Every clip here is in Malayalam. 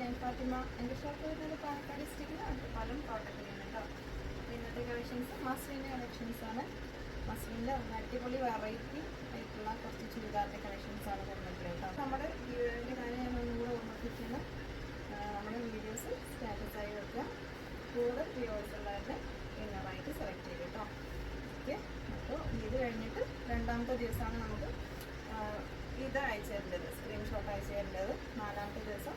ഞാൻ ഫാത്തിമ. എന്റെ ഷോപ്പ് വരുന്നത് പാലക്കാട് ഡിസ്ട്രിക്റ്റിൽ പലം കോട്ടക്കലാണ് കേട്ടോ ഇന്നത്തെ കളക്ഷൻസ് മസ്ലിന്റെ കളക്ഷൻസ് ആണ്. മസ്ലിന്റെ അടിപൊളി വെറൈറ്റി ആയിട്ടുള്ള കുറച്ച് ചുരിദാറിന്റെ കളക്ഷൻസ് ആണ് വരുന്നത് കേട്ടോ നമ്മുടെ വീഡിയോന്റെ കാര്യം ഞാൻ ഒന്നുകൂടെ ഓർമ്മിപ്പിക്കുന്നു. നമ്മുടെ വീഡിയോസ് സ്റ്റാറ്റസ് ആയി വെക്കുക. കൂടുതൽ വ്യൂവേഴ്സ് ഉള്ളവരുടെ ഇന്നറായിട്ട് സെലക്ട് ചെയ്യും കേട്ടോ ഓക്കെ അപ്പോൾ ഇത് കഴിഞ്ഞിട്ട് രണ്ടാമത്തെ ദിവസമാണ് നമുക്ക് ഇത് അയച്ചു തരേണ്ടത്. സ്ക്രീൻഷോട്ട് അയച്ചു തരേണ്ടത്. നാലാമത്തെ ദിവസം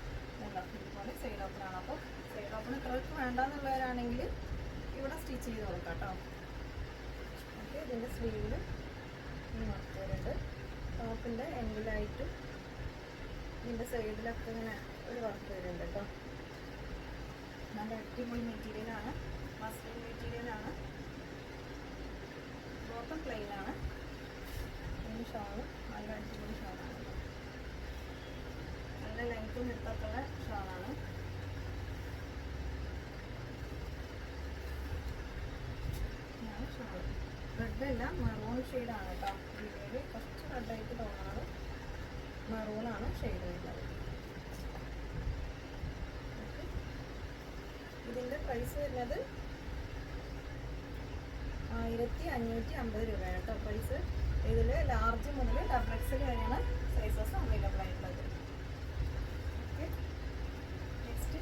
കണ്ടോ ഇതുപോലെ സൈഡ് ഓപ്പൺ ആണ്. അപ്പോൾ സൈഡ് ഓപ്പൺ ഇത്രയ്ക്ക് വേണ്ടാന്നുള്ളവരാണെങ്കിൽ ഇവിടെ സ്റ്റിച്ച് ചെയ്ത് കൊടുക്കാം കേട്ടോ ഓക്കെ ഇതിന്റെ സ്ലീവിൽ വർക്ക് വരുന്നുണ്ട് ടോപ്പിന്റെ എൻഡിലായിട്ടും ഇതിന്റെ സൈഡിലൊക്കെ ഇങ്ങനെ ഒരു വർക്ക് വരുന്നുണ്ട് കേട്ടോ നല്ല അടിപൊളി മെറ്റീരിയലാണ് മസ്ലിൻ മെറ്റീരിയലാണ് ബോട്ടം പ്ലെയിനാണ് ഈ നല്ല അടിപൊളി ഷോളാണ് നല്ല നിർത്തത്തുള്ള ഷോളാണ്. ഇതാണ് ഷോൾ. റെഡ് അല്ല മെറൂൺ ഷെയ്ഡാണ് കേട്ടോ കുറച്ച് റെഡായിട്ട് തോന്നാറ് മെറൂണാണ് ഷെയ്ഡ് വരുന്നത്. ഇതിന്റെ പ്രൈസ് വരുന്നത് ആയിരത്തി അഞ്ഞൂറ്റി അമ്പത് രൂപയാണ് കേട്ടോ പ്രൈസ് ഇതിൽ ലാർജ് മുതൽ ഡബിൾ വരെയാണ് സൈസസ് അവൈലബിൾ ആയിട്ടുള്ളത് okay next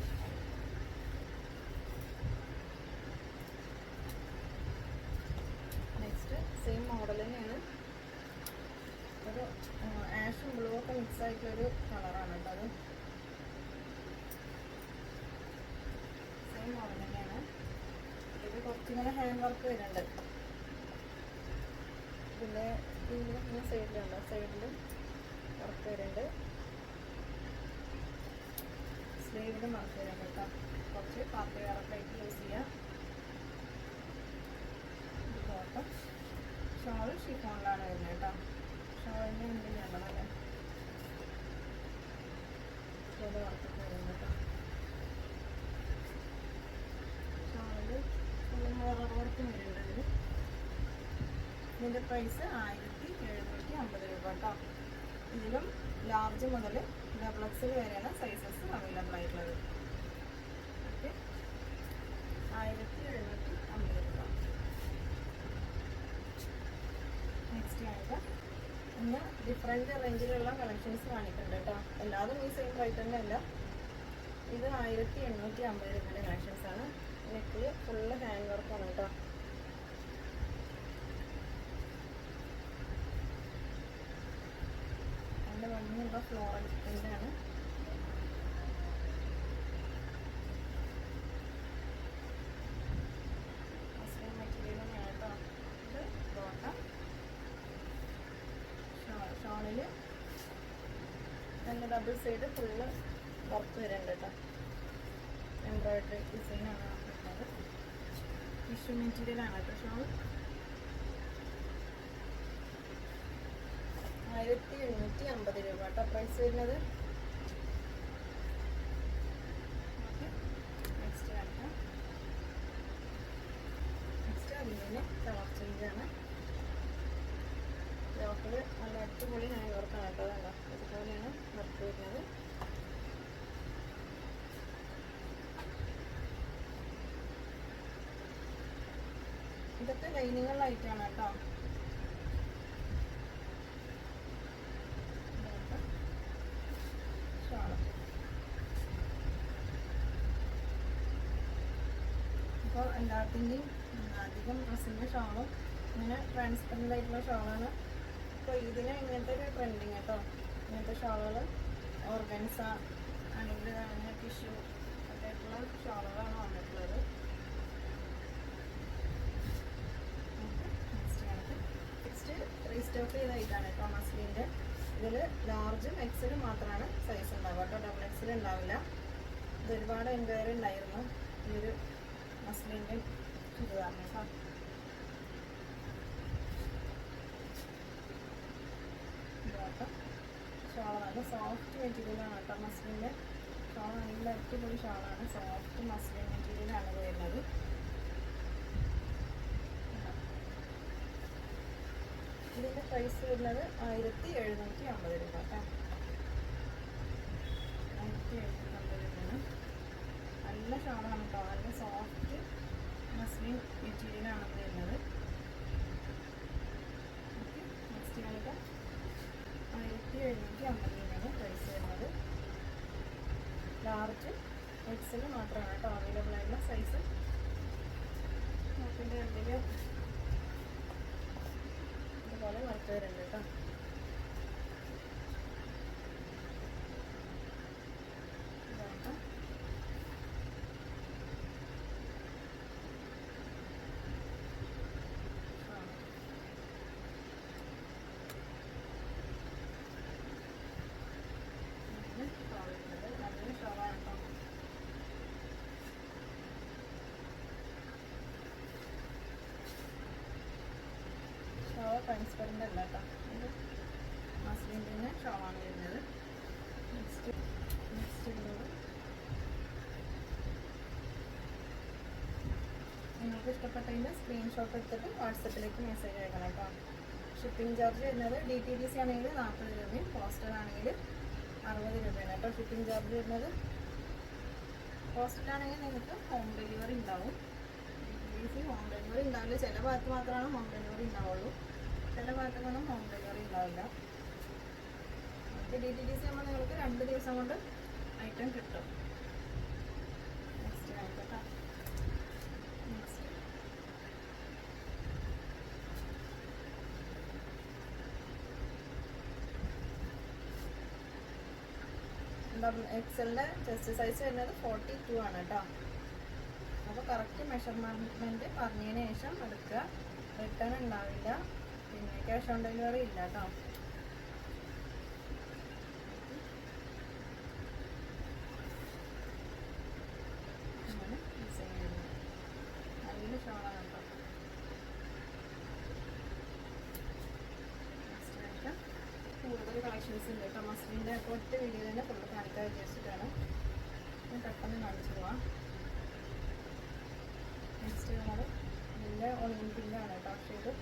next same model തന്നെയാണ് ഒരു ആഷും ബ്ലൂ ഒക്കെ മിക്സ് ആയിട്ടുള്ളൊരു കളറാണ് കേട്ടോ അത് സെയിം മോഡൽ തന്നെയാണ് കുറച്ചിങ്ങനെ ഹാൻഡ് വർക്ക് വരുന്നുണ്ട്. പിന്നെ ഈ സൈഡിലുണ്ട് സൈഡിലും വർക്ക് വരുന്നുണ്ട്. സ്ലീവിലും വർക്ക് വരുന്നുണ്ട് കേട്ടോ. കുറച്ച് പാർട്ടി വെയറൊക്കെ ആയിട്ട് യൂസ് ചെയ്യാം. ഇത് കോട്ടൺ ഷോൾ ഷിഫോണിലാണ് വരുന്നത് കേട്ടോ. ഷോളിന്റെ ഉണ്ട്? ഞങ്ങളല്ലേ ഇതുപോലെ വർക്കൊക്കെ വരുന്നത് കേട്ടോ ഷോളിൽ മിറർ വർക്കും വരുന്നുണ്ട് ഇതിൽ ഇതിന്റെ പ്രൈസ് ആയിരത്തി എഴുന്നൂറ്റി അമ്പത് രൂപ കേട്ടോ ഇതിലും ലാർജ് മുതൽ ഡബിൾ എക്സൽ വരെയാണ് സൈസസ് അവൈലബിൾ ആയിട്ടുള്ളത്. ഓക്കെ ആയിരത്തി എഴുന്നൂറ്റി അമ്പത് രൂപ. നെക്സ്റ്റ് ആയിട്ട് ഇന്ന് ഡിഫറെന്റ് റേഞ്ചിലുള്ള കളക്ഷൻസ് കാണിക്കുന്നുണ്ട് കേട്ടോ എല്ലാതും ഈ സെയിം പ്രൈസ് തന്നെ അല്ല ഇത് ആയിരത്തി എണ്ണൂറ്റി അമ്പത് രൂപയുടെ കളക്ഷൻസ് ആണ് നെക്കിൽ ഫുള്ള് ഹാൻഡ് വർക്കാണ് കേട്ടോ നല്ല ഭംഗിയുള്ള ഫ്ലോറൽ പ്രിന്റാണ് നല്ല ഡബിൾ സൈഡ് ഫുള്ള് വർക്ക് വരുന്നുണ്ട് കേട്ടോ എംബ്രോയിഡറി ഡിസൈനാണ് ടിഷ്യൂ മെറ്റീരിയലാണ് കേട്ടോ ഷോൾ ആയിരത്തി എണ്ണൂറ്റി അമ്പത് രൂപ കേട്ടോ പ്രൈസ് വരുന്നത്. നെക്സ്റ്റ് കാണിക്കാം നെക്സ്റ്റ് നല്ല ഞാൻ കണ്ടോ? ഇതൊക്കെ ലൈനിങ്ങളിലായിട്ടാണ് കേട്ടോ ഷാൾ അപ്പോൾ എല്ലാത്തിന്റെയും അധികം ഡ്രസ്സിന്റെ ഷോളും ഇങ്ങനെ ട്രാൻസ്പെറന്റ് ആയിട്ടുള്ള ഷോളാണ് അപ്പോൾ ഇതിന് ഇങ്ങനത്തെ ഒരു ട്രെൻഡിങ് കേട്ടോ. ഇങ്ങനത്തെ ഷോളുകൾ ഓർഗൻസ ആണെങ്കിൽ അങ്ങനെ ടിഷ്യൂ ഒക്കെ ആയിട്ടുള്ള ഷോളുകളാണ് വന്നിട്ടുള്ളത്. റീസ്റ്റോക്ക് ചെയ്ത ഇതാണ് കേട്ടോ മസ്ലിന്റെ. ഇതിൽ ലാർജും എക്സലും മാത്രമാണ് സൈസ് ഉണ്ടാവുക കേട്ടോ. ഡബിൾ എക്സൽ ഉണ്ടാവില്ല. ഇത് ഒരുപാട് എൻക്വയറി ഉണ്ടായിരുന്നു. ഈ ഒരു മസ്ലിന്റെ ചുരിദാറിന് കേട്ടോ ഷാൾ നല്ല സോഫ്റ്റ് മെറ്റീരിയലാണ് കേട്ടോ മസ്ലിന്റെ ഷാൾ നല്ല അടിപൊളി ഷോളാണ് സോഫ്റ്റ് മസ്ലിൻ മെറ്റീരിയലാണ് വരുന്നത് ഇതിന്റെ പ്രൈസ് വരുന്നത് ആയിരത്തി എഴുന്നൂറ്റി അമ്പത് രൂപ കേട്ടോ ആയിരത്തി എഴുന്നൂറ്റി നല്ല ഷാളാണ് കേട്ടോ. നല്ല സോഫ്റ്റ് മസ്ലിൻ മെറ്റീരിയലാണ് വരുന്നത് നെക്സ്റ്റ് കാണിക്കാം ആയിരത്തി എഴുന്നൂറ്റി അമ്പത് പ്രൈസ് വരുന്നത്. ലാർജ് എക്സൽ മാത്രമാണ് കേട്ടോ അവൈലബിൾ ആയിട്ടുള്ള സൈസ് നോക്കിന്റെ എന്തെങ്കിലും ഇതുപോലെ വർക്ക് വരുന്നുണ്ട് കേട്ടോ ഇതാട്ടോ ആ നല്ല ഷോളാണ് കേട്ടോ ഷോള ട്രാൻസ്പെറന്റ് അല്ല കേട്ടോ മസ്ലിന്റെ ഷോളാണ് വരുന്നത്. നെക്സ്റ്റ് നെക്സ്റ്റ് ഉള്ളത് നിങ്ങൾക്ക് ഇഷ്ടപ്പെട്ടതിന്റെ സ്ക്രീൻഷോട്ട് എടുത്തിട്ട് വാട്സപ്പിലേക്ക് മെസ്സേജ് അയക്കണം കേട്ടോ ഷിപ്പിംഗ് ചാർജ് വരുന്നത് ഡി ടി ഡി സി ആണെങ്കിൽ നാൽപ്പത് രൂപയും പോസ്റ്റൽ ആണെങ്കിൽ അറുപത് രൂപയാണ് കേട്ടോ ഷിപ്പിംഗ് ചാർജ് വരുന്നത് പോസ്റ്റലാണെങ്കിൽ നിങ്ങൾക്ക് ഹോം ഡെലിവറി ഉണ്ടാവും. D T D C home delivery ഉണ്ടാവില്ല. ചില ഭാഗത്ത് മാത്രമാണ് ഹോം ഡെലിവറി ഉണ്ടാവുള്ളൂ. ചില ഭാഗങ്ങളും ഹോം ഡെലിവറി ഉണ്ടാവില്ല. ഡി ടി ഡി സി ആകുമ്പോൾ നിങ്ങൾക്ക് രണ്ട് ദിവസം കൊണ്ട് ഐറ്റം കിട്ടും. നെക്സ്റ്റ് ആയിക്കോട്ടെ. നെക്സ്റ്റ് ചെസ്റ്റ് സൈസ് വരുന്നത് ഫോർട്ടി ടു ആണ് കേട്ടോ അപ്പോൾ കറക്റ്റ് മെഷർമെന്റ് പറഞ്ഞതിന് ശേഷം എടുക്കുക. റിട്ടേൺ ഉണ്ടാവില്ല. പിന്നെ ക്യാഷ് ഓൺ ഡെലിവറി ഇല്ല കേട്ടോ നല്ല ഷോളാണ് കേട്ടോ കൂടുതൽ കളക്ഷൻസ് ഉണ്ട് കേട്ടോ മസ്ലിന്റെ ഒറ്റ വീഡിയോ തന്നെ ഫുള്ള് കാണിക്കാൻ വിചാരിച്ചിട്ടാണ് ഞാൻ പെട്ടെന്ന് കാണിച്ചു പോവാം. നെക്സ്റ്റ് കളർ നല്ല ഒളിയൻ പിങ്കാണ് കേട്ടോ പക്ഷേ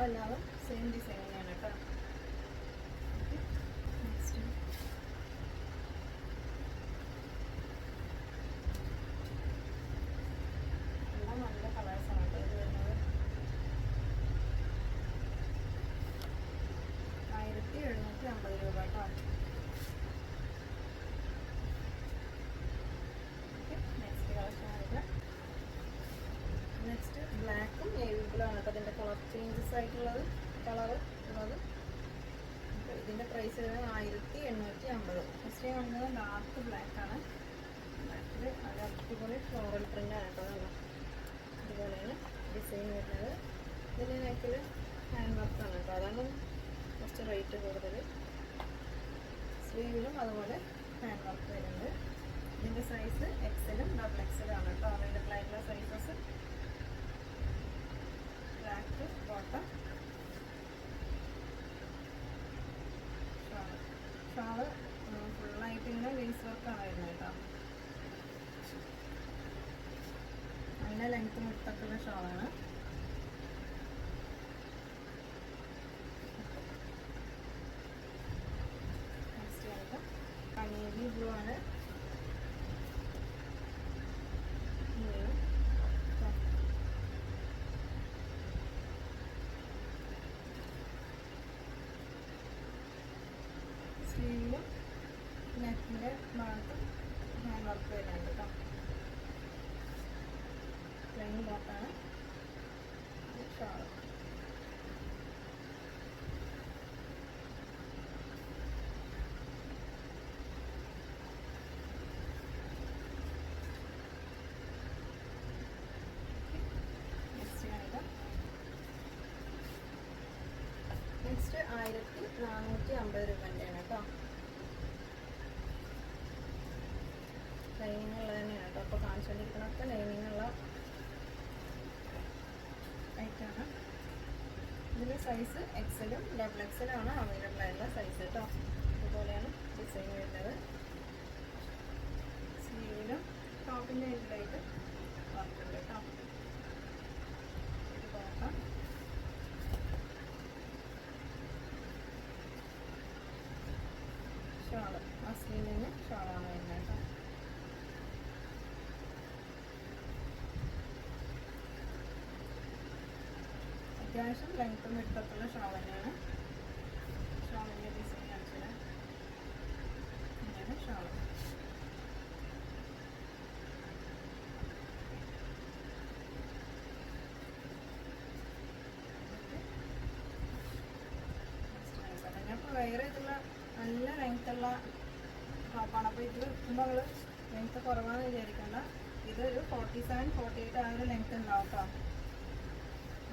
ഷോൾ അല്ലാതെ സെയിം ഡിസൈൻ തന്നെയാണ് കേട്ടോ നെക്സ്റ്റ് എല്ലാം നല്ല കളേഴ്സാണ് കേട്ടോ ഇത് വരുന്നത് ആയിരത്തി എഴുന്നൂറ്റി അമ്പത് രൂപ കേട്ടോ നെക്സ്റ്റ് കളക്ഷൻ ആയിട്ട് നെക്സ്റ്റ് ബ്ലാക്കും നേവി ബ്ലൂ ആണ് കേട്ടോ ഇതിന്റെ കളർ ആയിട്ടുള്ളത് കളർ ഉള്ളത്. ഇതിന്റെ പ്രൈസ് വരുന്നത് ആയിരത്തി എണ്ണൂറ്റി അമ്പത് ഫസ്റ്റ് കാണുന്നത് ഡാർക്ക് ബ്ലാക്ക് ആണ് ബ്ലാക്കിൽ അത് അടിപൊളി ഫ്ലോറൽ പ്രിന്റ് ആണ് കേട്ടോ അതുപോലെയാണ് ഡിസൈൻ വരുന്നത്. ഇതിന്റെ നെക്കിൽ ഹാൻഡ് വർക്കാണ് കേട്ടോ. അതാണ് കുറച്ച് റേറ്റ് കൂടുതൽ സ്ലീവിലും അതുപോലെ ഹാൻഡ് വർക്ക് വരുന്നുണ്ട് ഇതിന്റെ സൈസ് എക്സലും ഡബിൾ എക്സലും ആണ് കേട്ടോ അവൈലബിൾ ആയിട്ടുള്ള sizes black bottom shawl shawl ഫുള്ളായിട്ട് ഇങ്ങനെ ലേസ് വർക്കാണ് വരുന്നത് കേട്ടോ നല്ല ലെങ്ത് മുട്ടൊക്കെയുള്ള ഷാളാണ് നെക്സ്റ്റ് വന്നിട്ട് നേവി ബ്ലൂ ആണ് ഇങ്ങനെയും ട്ടോ. സ്ലീവിലും നെക്കിന്റെ ഭാഗത്തും ഹാൻഡ് വർക്ക് വരുന്നുണ്ട് കേട്ടോ പ്ലെയിൻ ബോട്ടാണ് നെക്സ്റ്റ് ആയിരത്തി നാനൂറ്റി അമ്പത് രൂപന്റെയാണ് കേട്ടോ. ലൈനിങ് ഉള്ളത് തന്നെയാണ് കേട്ടോ. അപ്പോൾ കാണിച്ചുകൊണ്ടിരിക്കണൊക്കെ ലൈനിങ് ഉള്ള ഐറ്റാണ് ഇതിൽ സൈസ് എക്സലും ഡബിൾ എക്സലാണ് അവൈലബിൾ ആയിട്ടുള്ള സൈസ് കേട്ടോ. ഇതുപോലെയാണ് ഡിസൈൻ വരുന്നത്. സ്ലീവിലും ടോപ്പിന്റെ ഇതിലായിട്ട് വർക്കുണ്ട് കേട്ടോ ഇത് നോക്കാം ഷാൾ മസ്ലിന് ഷാളാണ് വരുന്നത് കേട്ടോ അത്യാവശ്യം ലെങ്ത്തും വിട്ടത്തുള്ള ഷാൾ തന്നെയാണ് ഡിസൈൻ കാണിച്ചത് ഇങ്ങനെ ഷാൾ. വേറെ ഇതുള്ള നല്ല ടോപ്പാണ് അപ്പോൾ ഇത് വെക്കുമ്പോൾ നമ്മൾ ലെങ്ത്ത് കുറവാണെന്ന് വിചാരിക്കേണ്ട. ഇതൊരു ഫോർട്ടി സെവൻ ഫോർട്ടി എയ്റ്റ് ആ ഒരു ലെങ്ത്ത് ഉണ്ടാവും കേട്ടോ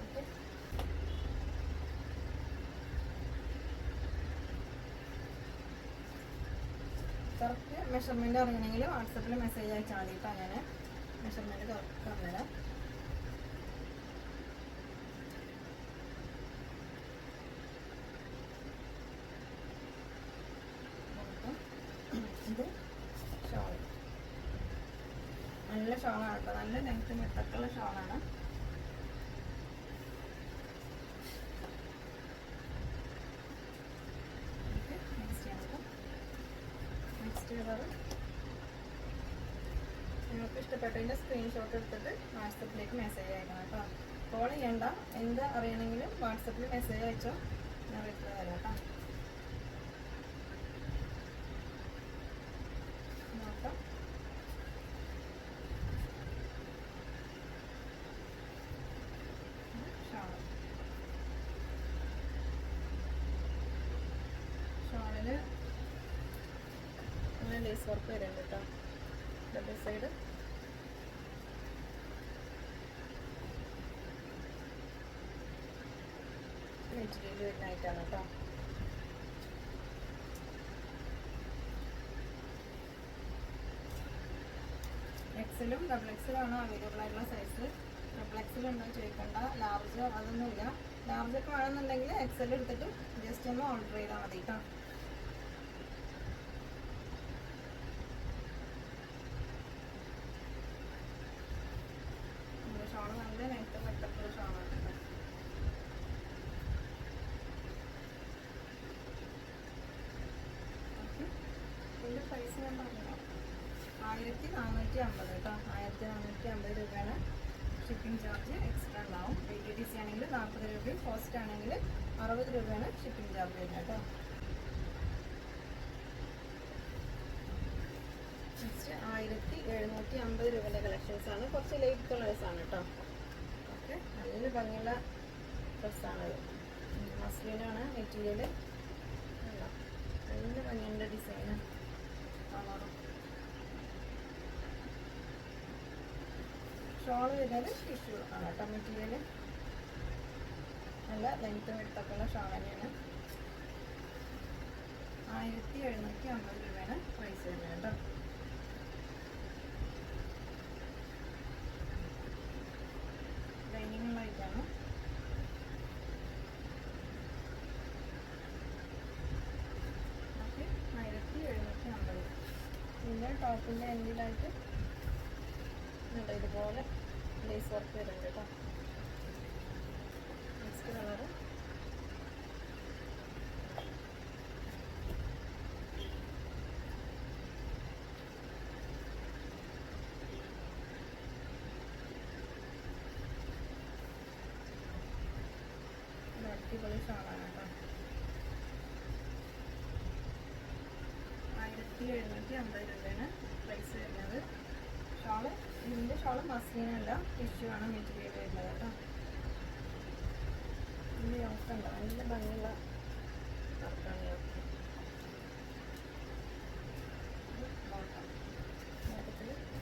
ഓക്കെ കറക്റ്റ് മെഷർമെന്റ് അറിയണമെങ്കിൽ വാട്സപ്പിൽ മെസ്സേജ് അയച്ചാൽ മതി കേട്ടോ അങ്ങനെ. മെഷർമെന്റ് പറഞ്ഞുതരാം ഇത് ഷോൾ നല്ല ഷോളാണ് കേട്ടോ. നല്ല ലെങ്ത്ത് മെത്തക്കുള്ള ഷോളാണ് നെക്സ്റ്റ് നമുക്ക് നെക്സ്റ്റ് കളർ നിങ്ങൾക്ക് ഇഷ്ടപ്പെട്ടതിന്റെ സ്ക്രീൻഷോട്ട് എടുത്തിട്ട് വാട്സപ്പിലേക്ക് മെസ്സേജ് അയക്കണം കേട്ടോ. കോൾ ചെയ്യണ്ട. എന്ത് അറിയണമെങ്കിലും വാട്സപ്പിൽ മെസ്സേജ് അയച്ചോ. ഞാൻ റിപ്ലൈ തരാം കേട്ടോ. നോക്കാം. ഷാൾ. ഷാളിൽ അങ്ങനെ ലേസ് വർക്ക് വരുന്നുണ്ട് കേട്ടോ. ഡബിൾ സൈഡ് മെറ്റീരിയൽ വരുന്നതായിട്ടാണ് കേട്ടോ എക്സലും ഡബിൾ അവൈലബിൾ ആയിട്ടുള്ള സൈസ് ഡബിൾ എക്സൽ ഉണ്ടോ ചോദിക്കണ്ട. ലാർജ് അതൊന്നുമില്ല. ലാർജ് ഒക്കെ വേണമെന്നുണ്ടെങ്കിൽ എക്സൽ എടുത്തിട്ട് ജസ്റ്റ് ഒന്ന് ഓർഡർ ചെയ്താൽ മതി കേട്ടോ ഷോൾ നല്ല നെയ്ത്ത് പറ്റത്തുള്ള ഷോളാണ് കേട്ടോ ഓക്കെ ഇതിന്റെ പ്രൈസ് ഞാൻ പറഞ്ഞു ആയിരത്തി നാനൂറ്റി അമ്പത് കേട്ടോ ആയിരത്തി നാനൂറ്റി അമ്പത് രൂപയാണ് ഷിപ്പിംഗ് ചാർജ് എക്സ്ട്രാ ഉണ്ടാവും ഐ ടി ഡി സി ആണെങ്കിൽ നാൽപ്പത് രൂപയും പോസ്റ്റ് ആണെങ്കിൽ അറുപത് രൂപയാണ് ഷിപ്പിംഗ് ചാർജ് വരുന്നത് കേട്ടോ. നെക്സ്റ്റ് ആയിരത്തി എഴുന്നൂറ്റി അമ്പത് രൂപയുടെ കളക്ഷൻസ് ആണ്. കുറച്ച് ലൈറ്റ് കളേഴ്സ് ആണ് കേട്ടോ. ഓക്കെ നല്ല ഭംഗിയുള്ള ഡ്രസ്സാണത് മസ്ലിനാണ് മെറ്റീരിയൽ നല്ല ഭംഗിയുണ്ട് ഡിസൈന് കളറും ഷോൾ ചെയ്താൽ ടിഷ്യൂ ആണ് കേട്ടോ മെറ്റീരിയൽ നല്ല ലെങ്ത്തും വെട്ടത്തുള്ള ഷോൾ തന്നെയാണ് ആയിരത്തി എഴുന്നൂറ്റി അമ്പത് രൂപയാണ് പ്രൈസ് വരുന്നത് കേട്ടോ. ലൈനിങ്ങുള്ളതായിട്ടാണ് ഓക്കെ ആയിരത്തി എഴുന്നൂറ്റി അമ്പത്. പിന്നെ ടോപ്പിന്റെ എൻഡിലായിട്ട് ഉണ്ട് ഇതുപോലെ ലേസ് വർക്ക് വരുന്നുണ്ട് കേട്ടോ നെക്സ്റ്റ് ഒരു അടിപൊളി ഷാളാണ് കേട്ടോ. ആയിരത്തി എഴുന്നൂറ്റി അമ്പത് രൂപയാണ് പ്രൈസ് വരുന്നത്. ഷാൾ ഇതിന്റെ ഷോൾ മസ്ലിനല്ല ടിഷ്യൂ ആണ് മെറ്റീരിയൽ വരുന്നത് കേട്ടോ. ഇതിന്റെ ഉണ്ടോ നല്ല ഭംഗിയുള്ള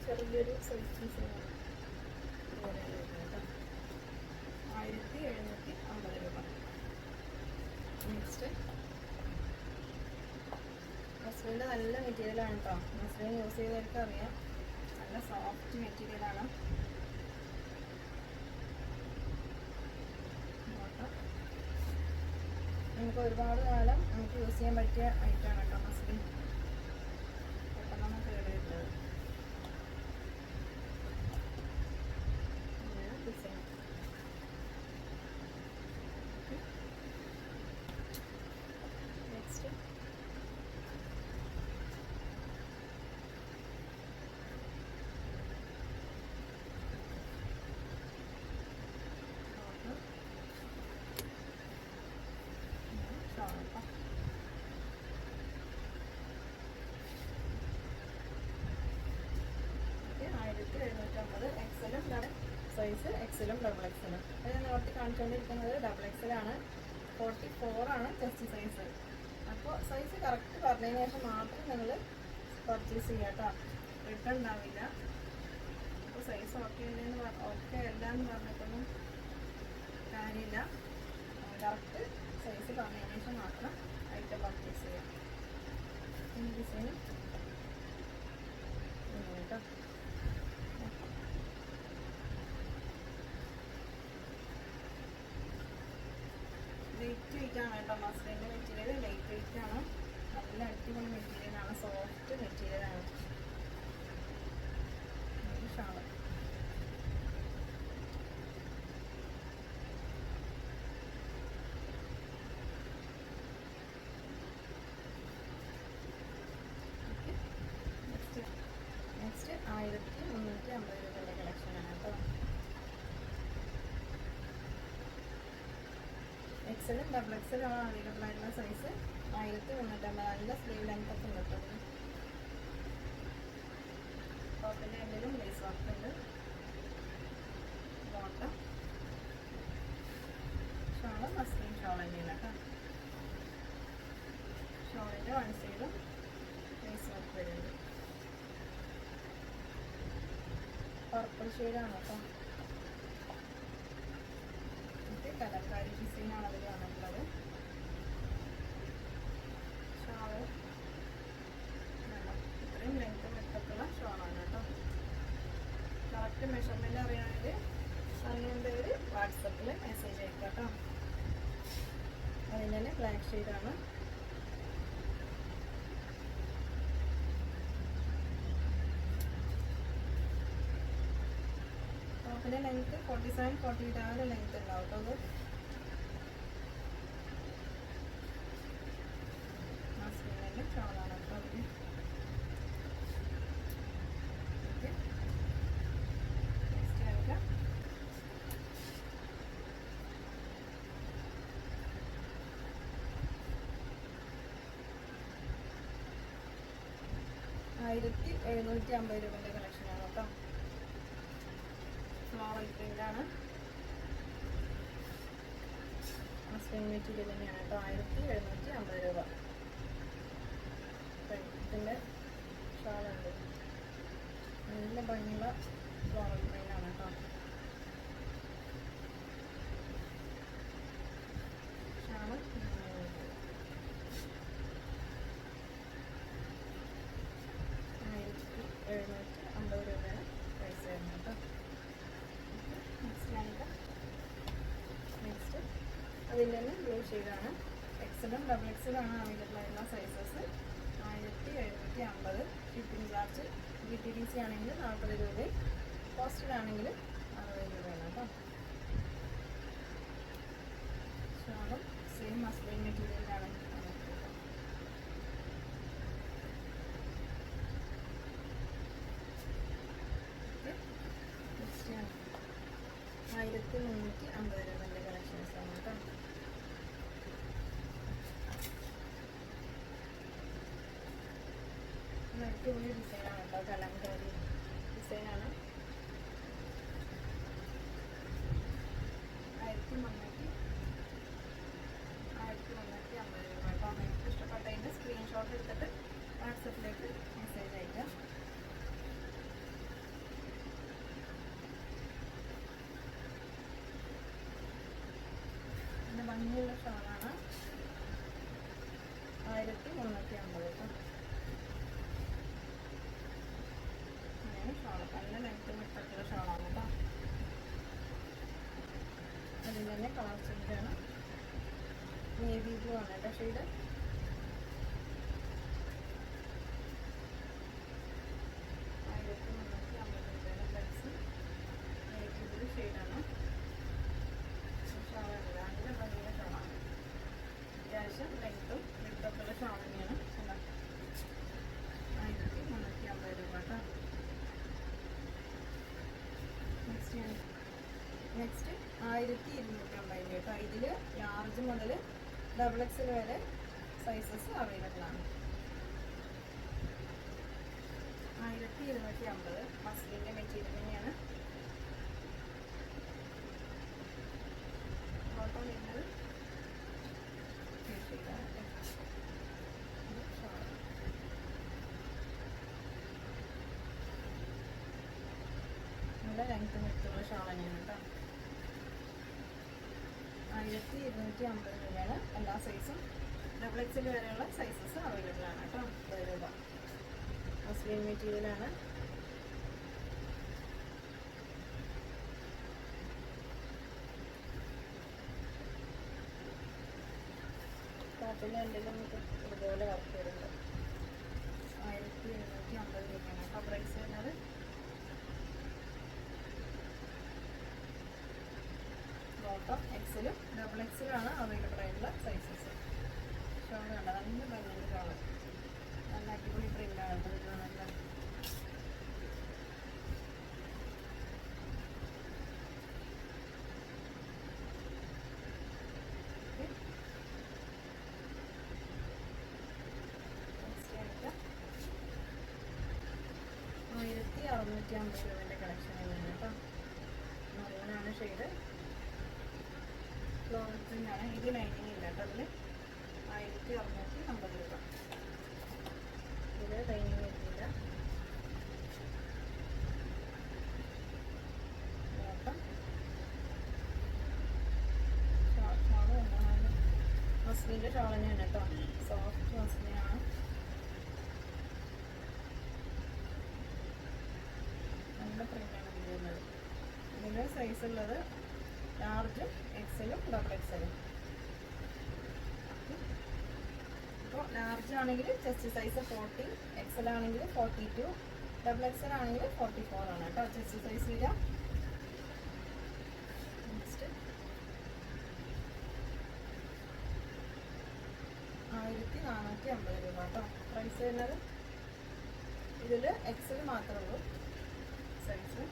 ചെറിയൊരു ഇതുപോലെയാണ് ആയിരത്തി എഴുന്നൂറ്റി അമ്പത് രൂപ. നെക്സ്റ്റ് മസ്ലിന്റെ നല്ല മെറ്റീരിയലാണ് കേട്ടോ മസ്ലിൻ യൂസ് ചെയ്തവർക്ക് അറിയാം. നല്ല സോഫ്റ്റ് മെറ്റീരിയലാണ് നമുക്ക് ഒരുപാട് കാലം നമുക്ക് യൂസ് ചെയ്യാൻ പറ്റിയ ഐറ്റമാണ് കേട്ടോ മസ്ലിൻ പെട്ടെന്ന് കേടുവരുന്നത് ഇങ്ങനെ ഡിസൈൻ നെക്സ്റ്റ് ആയിരത്തി എഴുന്നൂറ്റമ്പത് എക്സലും സൈസ് എക്സലും ഡബിൾ എക്സലും അത് ഞാൻ നോട്ടി കാണിച്ചുകൊണ്ടിരിക്കുന്നത് ഡബിൾ എക്സലാണ് ഫോർട്ടി ഫോറാണ് ചെസ്റ്റ് സൈസ് അപ്പോൾ സൈസ് കറക്റ്റ് പറഞ്ഞതിന് ശേഷം മാത്രം നിങ്ങൾ പർച്ചേസ് ചെയ്യുക കേട്ടോ റിട്ടേൺ ഉണ്ടാവില്ല. അപ്പോൾ സൈസ് ഓക്കെ ഇല്ലെന്ന് ഓക്കെ അല്ല എന്ന് പറഞ്ഞിട്ടൊന്നും കാര്യമില്ല. കറക്റ്റ് സൈസ് പറഞ്ഞതിന് ശേഷം മാത്രം ഐറ്റം പർച്ചേസ് ചെയ്യാം ഈ ഡിസൈൻ കേട്ടോ ലൈറ്റ് വെയിറ്റ് ആണ് കേട്ടോ മസ്ലിന്റെ മെറ്റീരിയൽ ലൈറ്റ് വെയിറ്റ് ആണ് നല്ല അടിപൊളി മെറ്റീരിയൽ ആണ് സോഫ്റ്റ് മെറ്റീരിയൽ ആണ് ഷാൾ നെക്സ്റ്റ് നെക്സ്റ്റ് ആയിരത്തി മുന്നൂറ്റി അമ്പത് രൂപയുടെ കളക്ഷനാണ് കേട്ടോ എക്സലും ഡബിൾ എക്സലും ആണ് അവൈലബിൾ ആയിട്ടുള്ള സൈസ് ആയിരത്തി മുന്നൂറ്റമ്പത് നല്ല സ്ലീവ് ലെങ്ത് ഒക്കെ ഉണ്ട് കേട്ടോ ടോപ്പിന്റെ എന്തെങ്കിലും ലേസ് വർക്ക് ഉണ്ട്. ബോട്ടം ഷോൾ മസ്ലിം ഷോൾ തന്നെയാണ് കേട്ടോ. ഷോളിന്റെ വൺ സൈഡും ലേസ് വർക്ക് വരുന്നുണ്ട്. പർപ്പിൾ ഷെയ്ഡാണ് കേട്ടോ. കലക്കാരി ഡിസൈനാണ് അതിൽ വന്നിട്ടുള്ളത് ഷാൾ ഇത്രയും ലെങ്ത് വെട്ടത്തുള്ള ഷോളാണ് കേട്ടോ കറക്റ്റ് മെഷർമെന്റ് അറിയണമെങ്കിൽ അറിയേണ്ട ഒരു വാട്സപ്പിൽ മെസ്സേജ് അയക്കാം കേട്ടോ അതിന്റെ ഷെയ്ഡാണ് ടോപ്പിന്റെ length forty seven forty eight ആ ഒരു ഉണ്ടാവും. കേട്ടോ അത് മസ്ലിന്റെ ഷോളാണ് കേട്ടോ അതിന് ഓക്കെ നെക്സ്റ്റ് ആയിട്ട് ആയിരത്തി എഴുന്നൂറ്റി അമ്പത് രൂപന്റെ കളക്ഷനാണ് കേട്ടോ ഫ്ലോറൽ പ്രിന്റാണ് മസ്ലിം മെറ്റീരിയൽ തന്നെയാണ് കേട്ടോ. ആയിരത്തി എഴുന്നൂറ്റി അമ്പത് രൂപ ഇതിന്റെ ഷാളുണ്ട് നല്ല ഭംഗിയുള്ള ഫ്ലോറൽ പ്രിന്റാണ് കേട്ടോ. ഷാൾ ആയിരത്തി എഴുന്നൂറ്റി അമ്പത് രൂപയാണ് പ്രൈസ് വരുന്നത് കേട്ടോ നെക്സ്റ്റ് കാണിക്കാം നെക്സ്റ്റ് അതിന്റെ തന്നെ ബ്ലൂ ഷെയ്ഡാണ് എക്സലും ഡബിൾ എക്സലും ആണ് അവൈലബിൾ ആയിട്ടുള്ള സൈസസ് ആയിരത്തി എഴുന്നൂറ്റി അമ്പത് shipping charge B T D C ആണെങ്കിൽ നാൽപ്പത് രൂപയും പോസ്റ്റലാണെങ്കിൽ അറുപത് രൂപയാണ് കേട്ടോ. ഷാളും സെയിം മസ്ലിൻ മെറ്റീരിയലാണ് ആയിരത്തി മുന്നൂറ്റി അമ്പത് രൂപന്റെ കളക്ഷൻസ് ആണ് കേട്ടോ ഇത് അടിപൊളി ഡിസൈനാണ് കേട്ടോ കലംകാരി ഡിസൈനാണ് ആയിരത്തി മുന്നൂറ്റി ആയിരത്തി മുന്നൂറ്റി അമ്പത് രൂപ കേട്ടോ നിങ്ങൾക്ക് ഇഷ്ടപ്പെട്ടതിന്റെ സ്ക്രീൻഷോട്ട് എടുത്തിട്ട് വാട്സപ്പിലേക്ക് മെസ്സേജ് അയക്കാം നല്ല ഭംഗിയുള്ള ഷോളാണ് മുന്നൂറ്റി അമ്പത് കേട്ടോ ഇങ്ങനെ ഷാൾ നല്ല ലെങ്ത് വിട്ടിട്ടുള്ള ഷാളാണ് കേട്ടോ അതിൽ തന്നെ കളർ ചേഞ്ചാണ് നേവി ബ്ലൂ ആണ് കേട്ടോ ഷെയ്ഡ് ആയിരത്തി മുന്നൂറ്റി അമ്പത് രൂപയുടെ ഫ്ലെക്സ് നേവി ബ്ലൂ ഷെയ്ഡാണ് ഷാളാണ് നല്ല ഭംഗിയുള്ള ഷാളാണ് അത്യാവശ്യം ലെങ്ത്തും വിട്ടൊക്കെ ഷാൾ തന്നെയാണ്? ആയിരത്തി ഇതിൽ ലാർജ് മുതൽ ഡബിൾ എക്സൽ വരെ സൈസസ് അവൈലബിൾ ആണ്. ആയിരത്തി ഇരുന്നൂറ്റി അമ്പത്. മസ്ലിന്റെ മെറ്റീരിയൽ തന്നെയാണ്. ഇത് നല്ല ലെങ്ത് ഷാൾ കേട്ടോ ആയിരത്തി ഇരുന്നൂറ്റി അമ്പത് രൂപയാണ് എല്ലാ സൈസും ഡബിൾ എക്സിൽ വരെയുള്ള സൈസസ് അവൈലബിൾ ആണ് കേട്ടോ അമ്പത് രൂപ. മസ്ലിൻ മെറ്റീരിയലാണ് ടോപ്പിൽ എന്തെങ്കിലും ഇതുപോലെ വർക്ക് വരുന്നുണ്ട് ആയിരത്തി എഴുന്നൂറ്റി അമ്പത് രൂപയാണ് കേട്ടോ പ്രൈസ് വരുന്നത് ബോട്ടം എക്സലും ഡബിൾ എക്സലാണ് അവൈലബിൾ ആയിട്ടുള്ള സൈസസ് ഷോൾ കണ്ട നല്ല ഭംഗിയുള്ള ഷോൾ നല്ല അടിപൊളി പ്രിന്റാണ് നല്ല ആയിരത്തി അറുന്നൂറ്റി അമ്പത് രൂപേന്റെ കളക്ഷൻ വരുന്നത് കേട്ടോ. നല്ലതാണ് ഷെയ്ഡ് പ്രിന്റ് ആണ് ഇത് ലൈനിങ് ഇല്ല കേട്ടോ അതിൽ ആയിരത്തി അറുന്നൂറ്റി അമ്പത് രൂപ. ഇത് ലൈനിങ് വരുന്നില്ല മസ്ലിന്റെ ഷാൾ തന്നെയാണ് കേട്ടോ. സോഫ്റ്റ് മസ്ലിനാണ് നല്ല പ്രിന്റാണ് ഇതിൽ സൈസ് ഉള്ളത് ലാർജും എക്സലും ഡബിൾ എക്സലും അപ്പോൾ ലാർജ് ആണെങ്കിൽ ചെസ്റ്റ് സൈസ് ഫോർട്ടി എക്സൽ ആണെങ്കിൽ ഫോർട്ടി ടു ഡബിൾ എക്സൽ ആണെങ്കിൽ ഫോർട്ടി ഫോർ ആണ് കേട്ടോ. ചെസ്റ്റ് സൈസ് വരിക നെക്സ്റ്റ് ആയിരത്തി നാനൂറ്റി അമ്പത് രൂപ കേട്ടോ. പ്രൈസ് വരുന്നത് ഇതിൽ എക്സൽ മാത്രമേ ഉള്ളൂ. സൈസ്